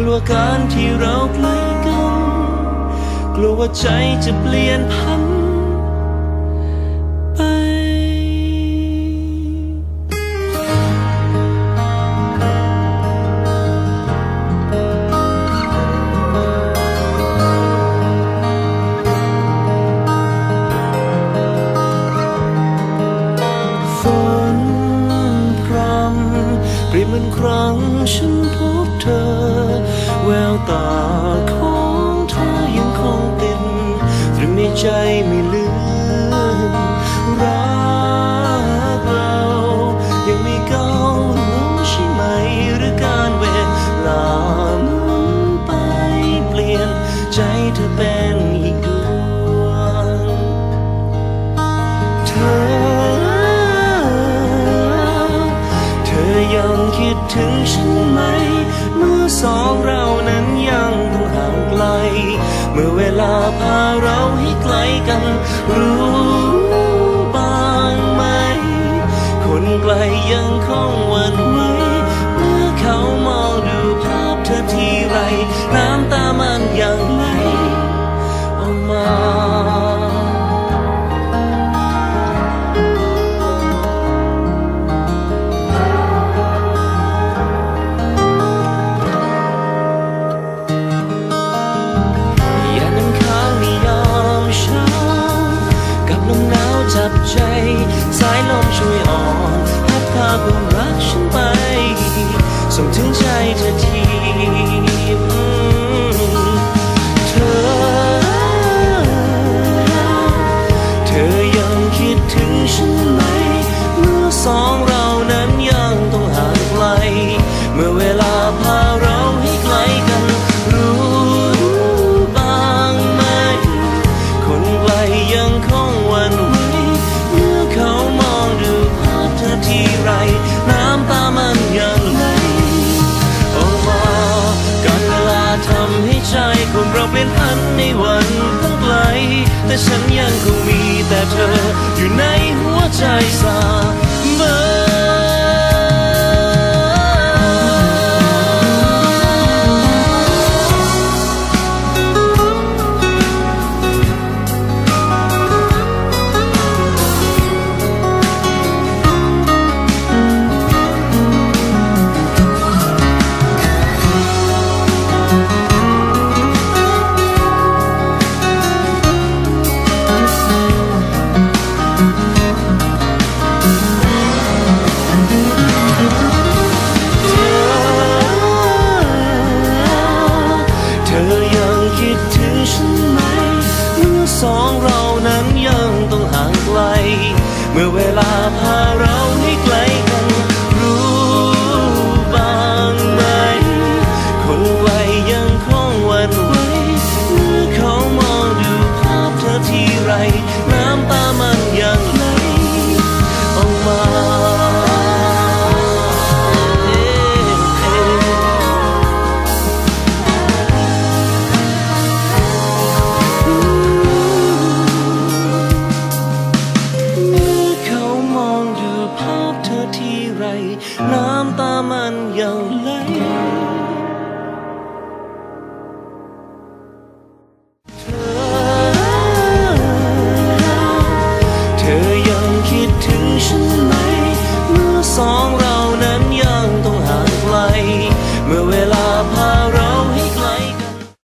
กลัวการที่เราใกล้กัน กลัวว่าใจจะเปลี่ยนพันไป ฝนพรำเปรียบเหมือนครั้งฉันพบเธอ แววตาของเธอยังคงติดตรึงในใจไม่ลืมรักเรายังไม่ก้าวลงใช่ไหมหรือการเวลามุนไปเปลี่ยนใจเธอเป็นอีกดวงเธอ เธอยังคิดถึงฉันไหม ไលំជួយអនថាថា พันในวันตั้งไกล แต่ฉันยังคงมีแต่เธออยู่ในหัวใจเสมอ